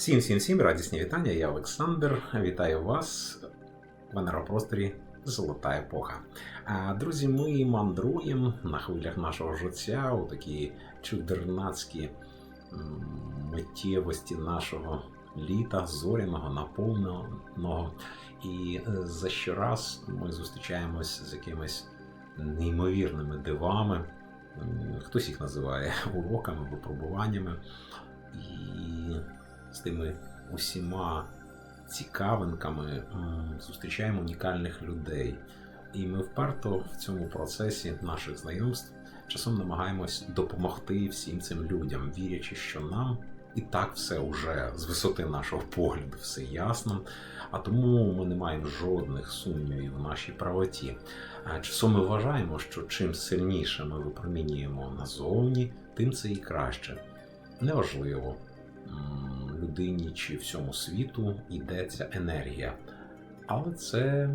Всім всім всім радісні вітання. Я Олександр. Вітаю вас в енергопросторі Золота епоха. Друзі, ми мандруємо на хвилях нашого життя у такі чудернацькі миттєвості нашого літа, зоряного, наповненого. І е, за щораз ми зустрічаємось з якимись неймовірними дивами. Хтось їх називає уроками, випробуваннями. І з тими усіма цікавинками зустрічаємо унікальних людей. І ми вперто в цьому процесі наших знайомств часом намагаємось допомогти всім цим людям, вірячи, що нам і так все уже з висоти нашого погляду все ясно. А тому ми не маємо жодних сумнівів в нашій правоті. Часом ми вважаємо, що чим сильніше ми випромінюємо назовні, тим це і краще. Неважливо, людині чи всьому світу йдеться енергія. Але це,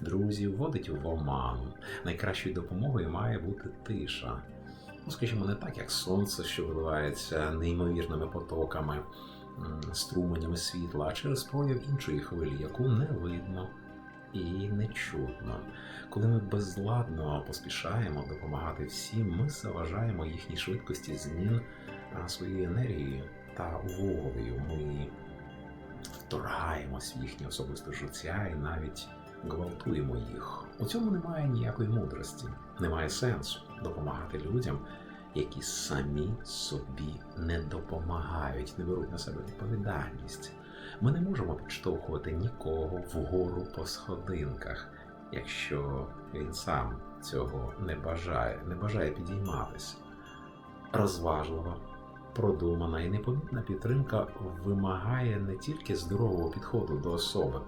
друзі, вводить в оману. Найкращою допомогою має бути тиша. Ну, скажімо, не так, як сонце, що виливається неймовірними потоками, струменями світла, а через прояв іншої хвилі, яку не видно і не чутно. Коли ми безладно поспішаємо допомагати всім, ми заважаємо їхній швидкості змін своєю енергією та волею. Ми вторгаємось в їхнє особисте життя і навіть гвалтуємо їх. У цьому немає ніякої мудрості, немає сенсу допомагати людям, які самі собі не допомагають, не беруть на себе відповідальність. Ми не можемо підштовхувати нікого вгору по сходинках, якщо він сам цього не бажає, не бажає підійматися. Розважлива, продумана і непомітна підтримка вимагає не тільки здорового підходу до особи,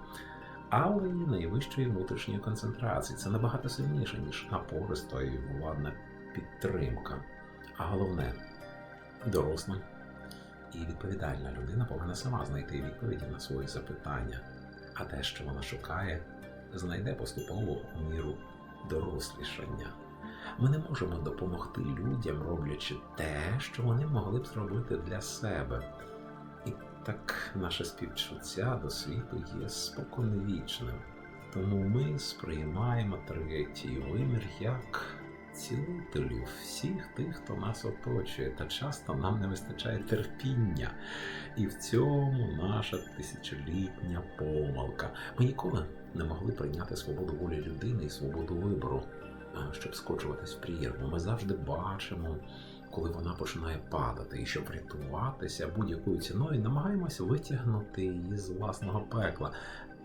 але й найвищої внутрішньої концентрації. Це набагато сильніше, ніж напориста і владна підтримка. А головне, доросла і відповідальна людина повинна сама знайти відповіді на свої запитання, а те, що вона шукає, знайде поступово у міру дорослішання. Ми не можемо допомогти людям, роблячи те, що вони могли б зробити для себе. І так наше співчуття до світу є споконвічним. Тому ми сприймаємо третій вимір як цілителів всіх тих, хто нас оточує, та часто нам не вистачає терпіння. І в цьому наша тисячолітня помилка. Ми ніколи не могли прийняти свободу волі людини і свободу вибору, щоб скочуватись в прірву. Ми завжди бачимо. Коли вона починає падати, і щоб врятуватися будь-якою ціною, намагаємося витягнути її з власного пекла,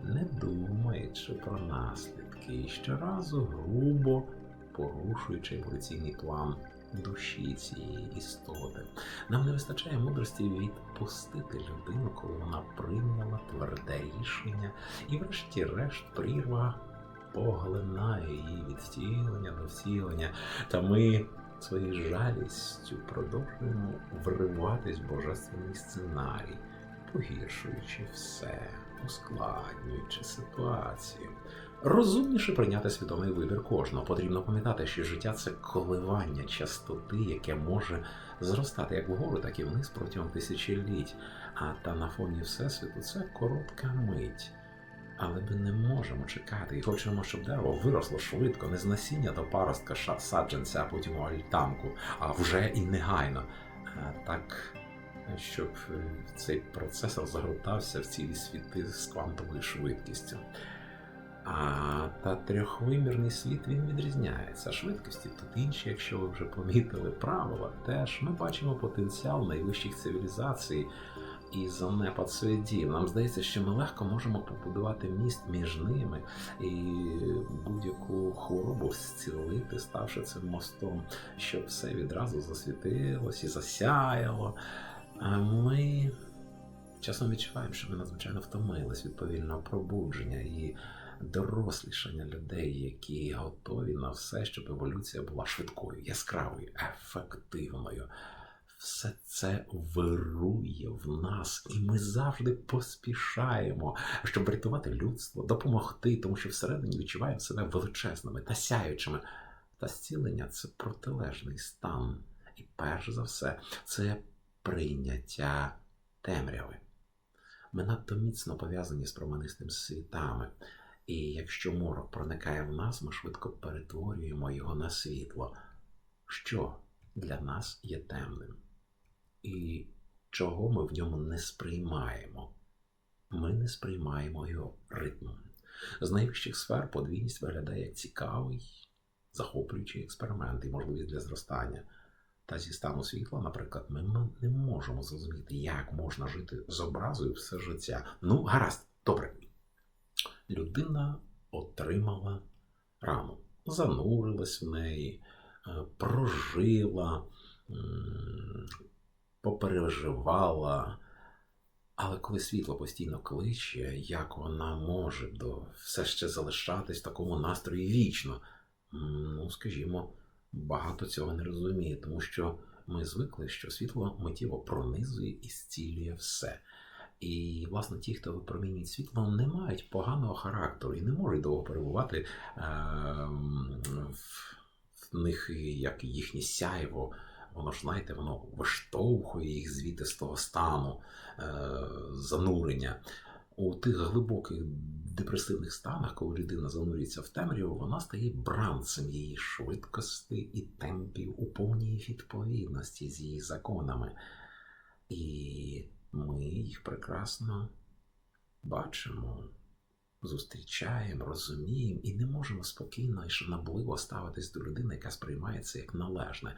не думаючи про наслідки, і щоразу грубо порушуючи еволюційний план душі цієї істоти. Нам не вистачає мудрості відпустити людину, коли вона прийняла тверде рішення, і, врешті-решт, прірва поглинає її від втілення до втілення. Та ми своєю жалістю продовжуємо вриватись в божественний сценарій, погіршуючи все, ускладнюючи ситуацію. Розумніше прийняти свідомий вибір кожного. Потрібно пам'ятати, що життя це коливання частоти, яке може зростати як вгору, так і вниз протягом тисячоліть. А та на фоні Всесвіту це коротка мить. Але ми не можемо чекати і хочемо, щоб дерево виросло швидко, не з насіння до паростка саджанця, а потім у альтанку, а вже і негайно. Так, щоб е, цей процес розгортався в цілі світи з квантовою швидкістю. А та трьохвимірний світ він відрізняється. Швидкості тут інші, якщо ви вже помітили правила, теж ми бачимо потенціал найвищих цивілізацій і занепад світів. Нам здається, що ми легко можемо побудувати міст між ними і будь-яку хворобу зцілити, ставши цим мостом, щоб все відразу засвітилось і засяяло. А ми часом відчуваємо, що ми надзвичайно втомились від повільного пробудження і дорослішання людей, які готові на все, щоб еволюція була швидкою, яскравою, ефективною. Все це вирує в нас, і ми завжди поспішаємо, щоб врятувати людство, допомогти, тому що всередині відчуваємо себе величезними та сяючими. Та зцілення це протилежний стан. І перш за все, це прийняття темряви. Ми надто міцно пов'язані з променистими світами. І якщо морок проникає в нас, ми швидко перетворюємо його на світло, що для нас є темним. І чого ми в ньому не сприймаємо? Ми не сприймаємо його ритм. З найвищих сфер подвійність виглядає як цікавий, захоплюючий експеримент і можливість для зростання. Та зі стану світла, наприклад, ми м- не можемо зрозуміти, як можна жити з образою все життя. Ну, гаразд, добре. Людина отримала рану, занурилась в неї, е, прожила, попереживала. Але коли світло постійно кличе, як вона може до все ще залишатись в такому настрої вічно? Ну, скажімо, багато цього не розуміє, тому що ми звикли, що світло миттєво пронизує і зцілює все. І, власне, ті, хто випромінюють світло, не мають поганого характеру і не можуть довго перебувати ем, в, в них як їхнє сяйво. Воно ж, знаєте, воно виштовхує їх звідти з того стану е, занурення. У тих глибоких депресивних станах, коли людина занурюється в темряву, вона стає бранцем її швидкості і темпів у повній відповідності з її законами. І ми їх прекрасно бачимо, зустрічаємо, розуміємо і не можемо спокійно і шанобливо ставитись до людини, яка сприймає це як належне,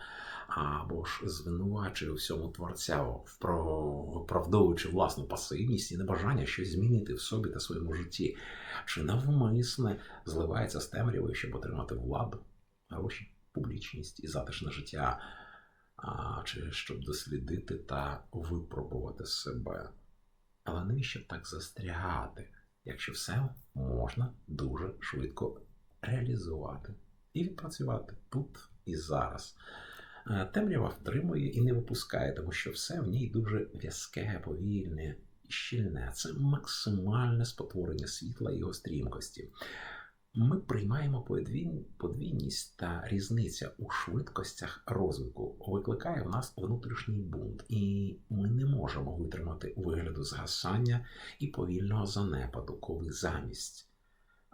або ж звинувачує у всьому творця, виправдовуючи власну пасивність і небажання щось змінити в собі та своєму житті, чи навмисне зливається з темрявою, щоб отримати владу, гроші, публічність і затишне життя а, чи щоб дослідити та випробувати себе. Але навіщо так застрягати, якщо все можна дуже швидко реалізувати і відпрацювати тут і зараз? Е, Темрява втримує і не випускає, тому що все в ній дуже в'язке, повільне і щільне. Це максимальне спотворення світла і його стрімкості. Ми приймаємо подвійність та різниця у швидкостях розвитку викликає в нас внутрішній бунт, і ми не можемо витримати вигляду згасання і повільного занепаду, коли замість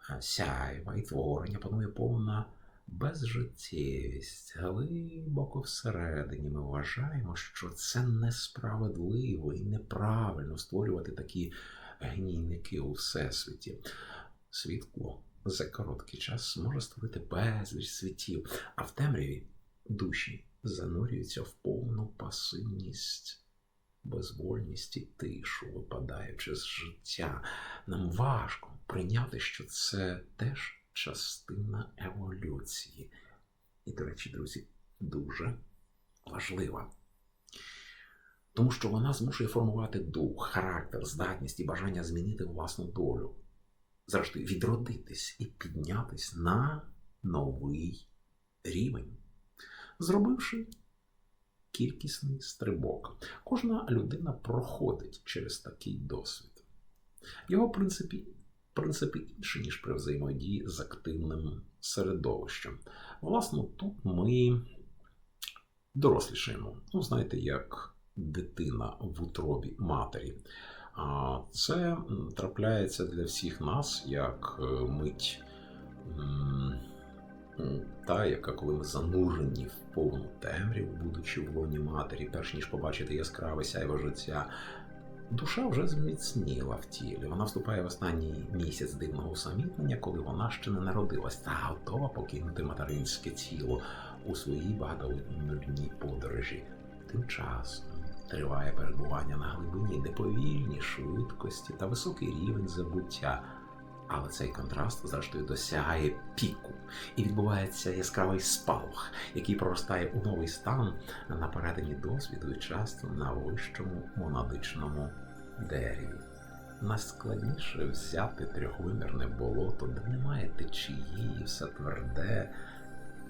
е, сяйва і творення панує повна безжиттєвість. Глибоко всередині ми вважаємо, що це несправедливо і неправильно створювати такі гнійники у всесвіті. Світло за короткий час може створити безліч світів, а в темряві душі занурюються в повну пасивність, безвольність і тишу, випадаючи з життя. Нам важко прийняти, що це теж частина еволюції. І, до речі, друзі, дуже важлива. Тому що вона змушує формувати дух, характер, здатність і бажання змінити власну долю зрештою, відродитись і піднятись на новий рівень, зробивши кількісний стрибок. Кожна людина проходить через такий досвід. Його принципі, принципи інші, ніж при взаємодії з активним середовищем. Власне, тут ми дорослішаємо. Ну, знаєте, як дитина в утробі матері. Це трапляється для всіх нас як е, мить, та, яка коли ми занурені в повну темряву, будучи в лоні матері, перш ніж побачити яскраве сяйво життя, душа вже зміцніла в тілі. Вона вступає в останній місяць дивного усамітнення, коли вона ще не народилась та готова покинути материнське тіло у своїй багатонудній подорожі. Тим часом триває перебування на глибині неповільні швидкості та високий рівень забуття. Але цей контраст, зрештою, досягає піку, і відбувається яскравий спалах, який проростає у новий стан на перетині досвіду і часто на вищому монадичному дереві. Найскладніше взяти трьохвимірне болото, де немає течії, все тверде,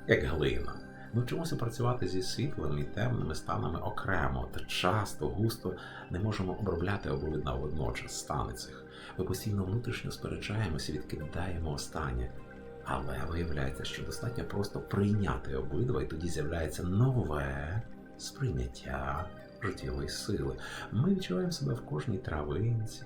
як глина. Ми вчимося працювати зі світлими і темними станами окремо, та часто, густо не можемо обробляти обидва водночас стани цих. Ми постійно внутрішньо сперечаємося, відкидаємо останнє. Але виявляється, що достатньо просто прийняти обидва, і тоді з'являється нове сприйняття життєвої сили. Ми відчуваємо себе в кожній травинці,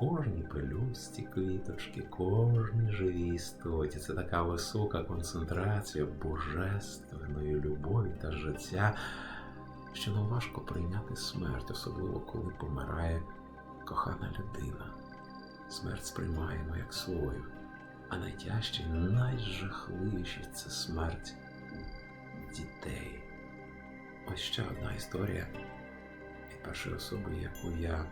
кожній пелюсті квіточки, кожній живій істоті. Це така висока концентрація божественної любові та життя, що нам важко прийняти смерть, особливо коли помирає кохана людина. Смерть сприймаємо як свою, а найтяжче і найжахливіше це смерть дітей. Ось ще одна історія від першої особи, яку я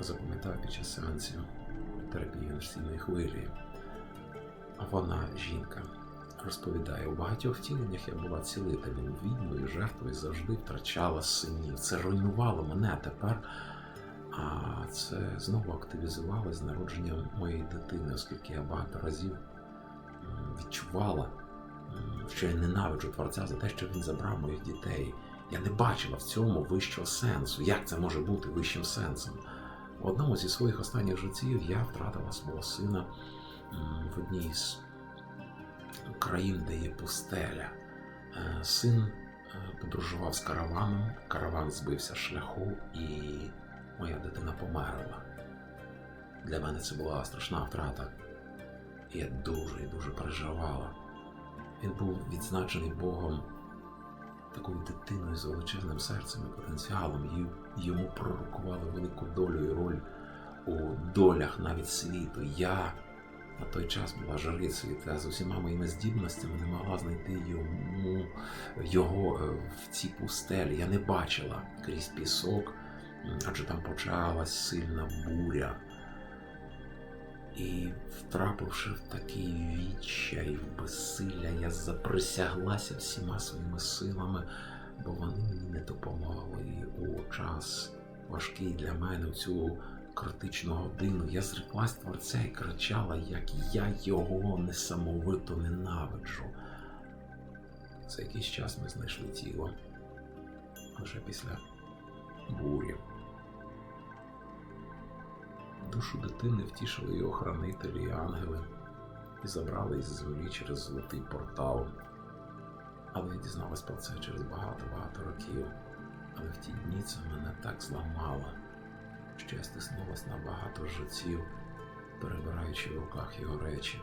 запам'ятав під час сеансів терапії інерційної хвилі. А вона, жінка, розповідає, у багатьох втіленнях я була цілителем, відьмою, жертвою завжди втрачала синів. Це руйнувало мене тепер. А це знову активізувалося з народженням моєї дитини, оскільки я багато разів відчувала, що я ненавиджу Творця за те, що він забрав моїх дітей. Я не бачила в цьому вищого сенсу. Як це може бути вищим сенсом? В одному зі своїх останніх життів я втратила свого сина в одній з країн, де є пустеля. Е, Син е, подорожував з караваном, караван збився з шляху, і моя дитина померла. Для мене це була страшна втрата. Я дуже і дуже переживала. Він був відзначений Богом такою дитиною з величезним серцем і потенціалом. Йому пророкували велику долю і роль у долях навіть світу. Я на той час була жрицею та з усіма моїми здібностями не могла знайти йому його е, в цій пустелі. Я не бачила крізь пісок, адже там почалась сильна буря. І втрапивши в такий відчай, в безсилля, я заприсяглася всіма своїми силами, бо вони мені не допомогли у час важкий для мене в цю критичну годину. Я зреклась творця і кричала, як я його несамовито ненавиджу. За якийсь час ми знайшли тіло лише після бурі. Душу дитини втішили її охранителі і ангели і забрали із землі через золотий портал. Але я дізналась про це через багато-багато років. Але в ті дні це мене так зламало, що я стиснулась на багато життів, перебираючи в руках його речі.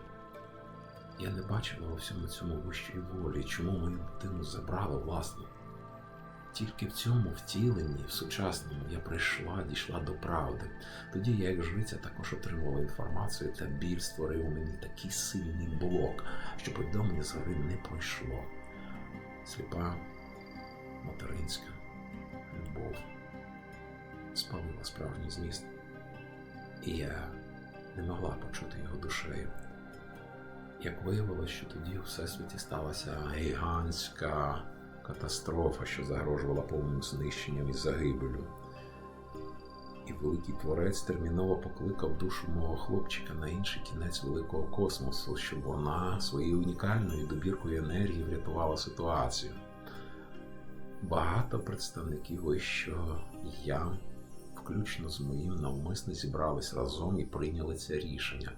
Я не бачила у всьому цьому вищої волі, чому мою дитину забрали власне. Тільки в цьому втіленні, в сучасному, я прийшла, дійшла до правди. Тоді я, як жриця, також отримувала інформацію, та біль створив у мені такий сильний блок, що повідомлення згори не пройшло. Сліпа материнська любов спалила справжній зміст, і я не могла почути його душею. Як виявилося, що тоді у всесвіті сталася гігантська катастрофа, що загрожувала повним знищенням і загибелю. І великий творець терміново покликав душу мого хлопчика на інший кінець великого космосу, щоб вона своєю унікальною добіркою енергії врятувала ситуацію. Багато представників вищого я, включно з моїм, навмисно зібрались разом і прийняли це рішення.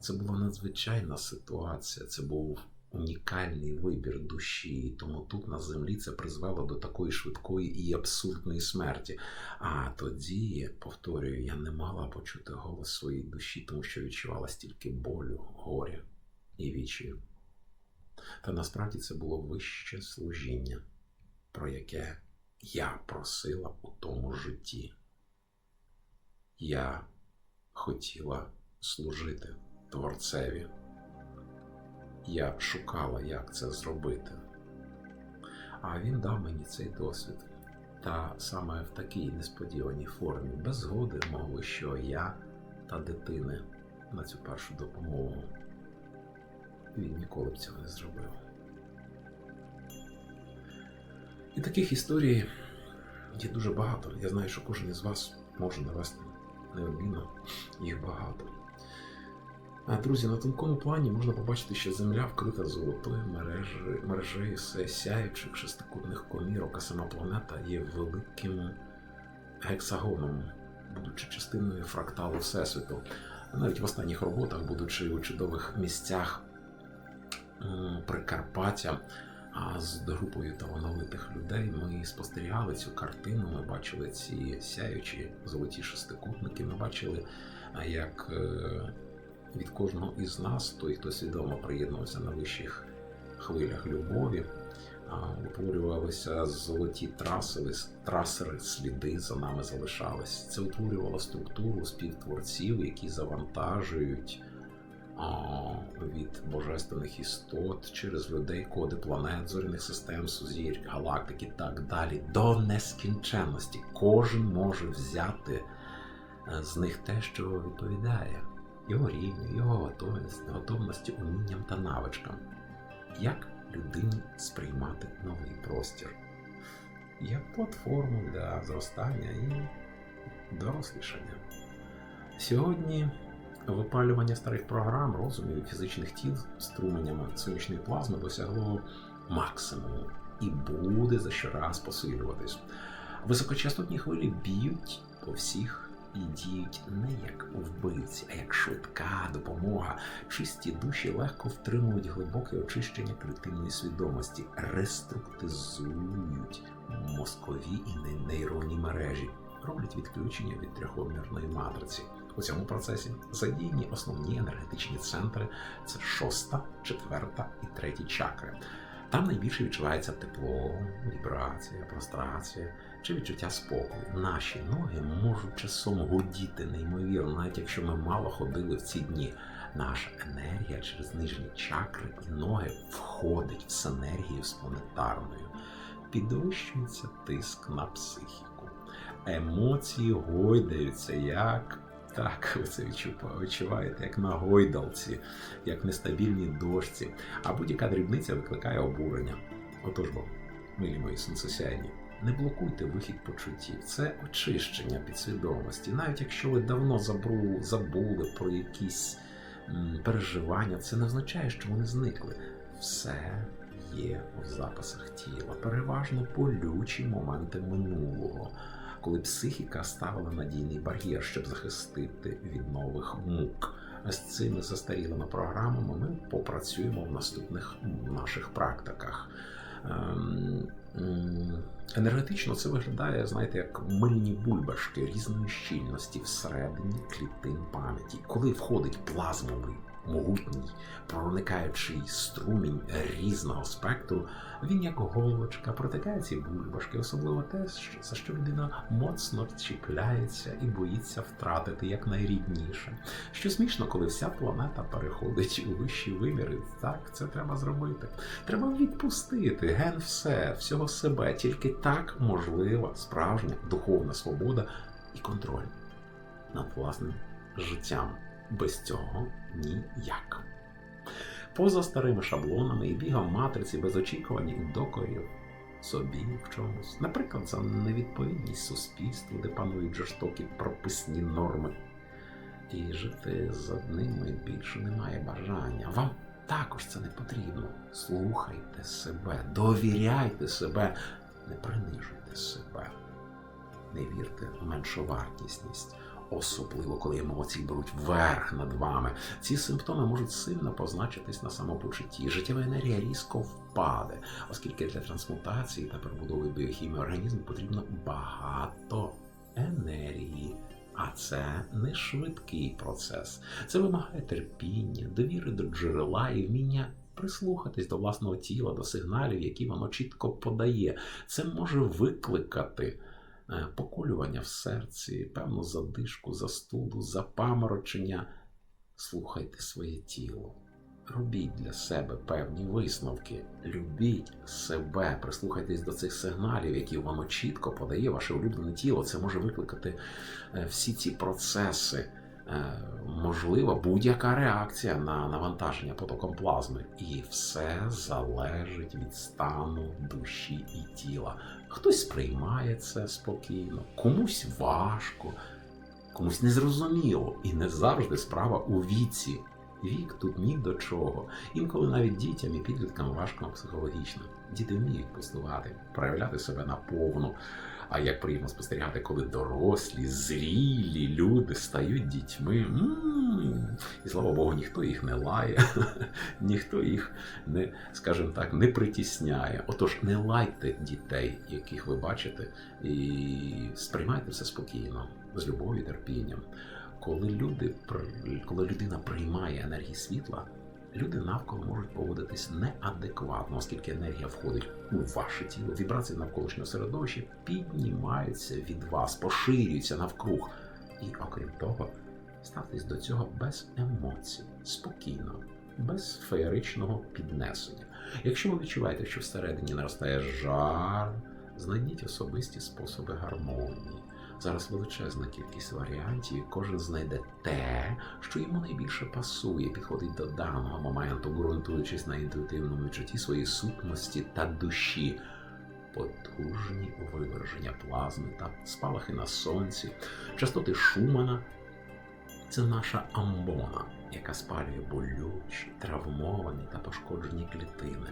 Це була надзвичайна ситуація, це був унікальний вибір душі, і тому тут на землі це призвело до такої швидкої і абсурдної смерті. А тоді, повторюю, я не могла почути голос своєї душі, тому що відчувала стільки болю, горя і вічію. Та насправді це було вище служіння, про яке я просила у тому житті. Я хотіла служити Творцеві. Я шукала, як це зробити. А він дав мені цей досвід. Та саме в такій несподіваній формі, без згоди мого що я та дитини на цю першу допомогу. Він ніколи б цього не зробив. І таких історій є дуже багато. Я знаю, що кожен із вас може навести неодмінно їх багато. А, Друзі, на тонкому плані можна побачити, що земля вкрита золотою мережею, мережею сяючих шестикутних комірок, а сама планета є великим гексагоном, будучи частиною фракталу Всесвіту. Навіть в останніх роботах, будучи у чудових місцях Прикарпаття, А з групою талановитих людей ми спостерігали цю картину. Ми бачили ці сяючі золоті шестикутники. Ми бачили, як е, від кожного із нас, той, хто свідомо приєднувався на вищих хвилях любові, утворювалися золоті трасери, трасери, сліди за нами залишались. Це утворювало структуру співтворців, які завантажують від божественних істот через людей, коди планет, зоряних систем, сузір'я, галактик і так далі. До нескінченності. Кожен може взяти е, з них те, що відповідає його рівню, його готовність, готовності, умінням та навичкам. Як людині сприймати новий простір? Як платформу для зростання і дорослішання. Сьогодні випалювання старих програм, розумів і фізичних тіл струменями сонячної плазми досягло максимуму і буде за щораз посилюватись. Високочастотні хвилі б'ють по всіх і діють не як вбивці, а як швидка допомога. Чисті душі легко втримують глибоке очищення клітинної свідомості, реструктизують мозкові і не- нейронні мережі, роблять відключення від трьохвимірної матриці. У цьому процесі задіяні основні енергетичні центри це шоста, четверта і третя чакри. Там найбільше відчувається тепло, вібрація, прострація чи відчуття спокою. Наші ноги можуть часом гудіти неймовірно, навіть якщо ми мало ходили в ці дні. Наша енергія через нижні чакри і ноги входить в синергію з планетарною. Підвищується тиск на психіку. Емоції гойдаються як. Так, ви це відчуваєте, як на гойдалці, як в нестабільній дошці, а будь-яка дрібниця викликає обурення. Отож бо, милі мої сонцесяйні, не блокуйте вихід почуттів. Це очищення підсвідомості. Навіть якщо ви давно забули про якісь переживання, це не означає, що вони зникли. Все є в записах тіла, переважно болючі моменти минулого, коли психіка ставила надійний бар'єр, щоб захистити від нових мук. З цими застарілими програмами ми попрацюємо в наступних наших практиках. Енергетично це виглядає, знаєте, як мильні бульбашки різної щільності всередині клітин пам'яті. Коли входить плазмовий, могутній, проникаючий струмінь різного спектру, він як голочка протикає ці бульбашки, особливо те, за що людина моцно чіпляється і боїться втратити якнайрідніше. Що смішно, коли вся планета переходить у вищі виміри. Так, це треба зробити. Треба відпустити ген все, всього себе. Тільки так можлива справжня духовна свобода і контроль над власним життям. Без цього ніяк. Поза старими шаблонами і бігом матриці без очікувань і докорів собі в чомусь. Наприклад, за невідповідність суспільству, де панують жорстокі прописні норми. І жити з одними більше немає бажання. Вам також це не потрібно. Слухайте себе, довіряйте себе, не принижуйте себе, не вірте в меншовартісність, особливо коли емоції беруть верх над вами. Ці симптоми можуть сильно позначитись на самопочутті. Життєва енергія різко впаде, оскільки для трансмутації та перебудови біохімії організму потрібно багато енергії. А це не швидкий процес. Це вимагає терпіння, довіри до джерела і вміння прислухатись до власного тіла, до сигналів, які воно чітко подає. Це може викликати поколювання в серці, певну задишку, застуду, запаморочення. Слухайте своє тіло. Робіть для себе певні висновки, любіть себе, прислухайтесь до цих сигналів, які воно чітко подає ваше улюблене тіло. Це може викликати е, всі ці процеси. Е, Можлива будь-яка реакція на навантаження потоком плазми, і все залежить від стану душі і тіла. Хтось сприймає це спокійно, комусь важко, комусь незрозуміло, і не завжди справа у віці. Вік тут ні до чого. Інколи навіть дітям і підліткам важко психологічно. Діти вміють пустувати, проявляти себе наповну. А як приємно спостерігати, коли дорослі, зрілі люди стають дітьми. І слава Богу, ніхто їх не лає, ніхто їх не, скажімо так, не притісняє. Отож, не лайте дітей, яких ви бачите, і сприймайте все спокійно, з любов'ю, терпінням. Коли люди коли людина приймає енергії світла, люди навколо можуть поводитись неадекватно, оскільки енергія входить у ваше тіло, вібрації навколишнього середовища піднімаються від вас, поширюються навкруг. І окрім того, ставтесь до цього без емоцій, спокійно, без феєричного піднесення. Якщо ви відчуваєте, що всередині наростає жар, знайдіть особисті способи гармонії. Зараз величезна кількість варіантів, і кожен знайде те, що йому найбільше пасує, підходить до даного моменту, ґрунтуючись на інтуїтивному відчутті своєї сутності та душі. Потужні виверження плазми та спалахи на сонці, частоти Шумана це наша амбона, яка спалює болючі, травмовані та пошкоджені клітини,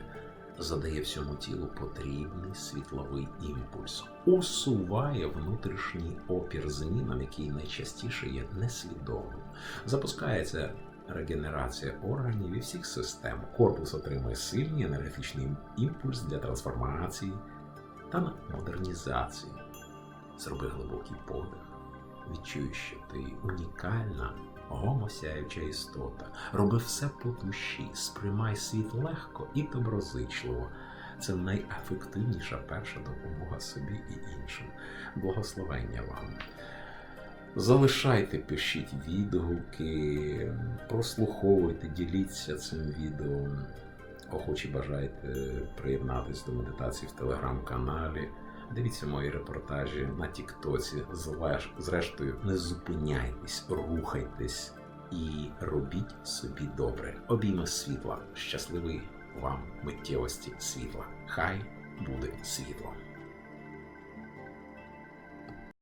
задає всьому тілу потрібний світловий імпульс, усуває внутрішній опір змінам, який найчастіше є несвідомим. Запускається регенерація органів і всіх систем. Корпус отримує сильний енергетичний імпульс для трансформації та модернізації. Зроби глибокий подих. Відчуй, що ти унікальна, гомосяюча істота. Роби все по душі, сприймай світ легко і доброзичливо. Це найефективніша перша допомога собі і іншим. Благословення вам. Залишайте, пишіть відгуки, прослуховуйте, діліться цим відео. Охочі бажаєте приєднатись до медитації в телеграм-каналі. Дивіться мої репортажі на Тіктоці. Зрештою, не зупиняйтесь, рухайтесь і робіть собі добре. Обійми світла. Щасливий вам миттєвості світла. Хай буде світло.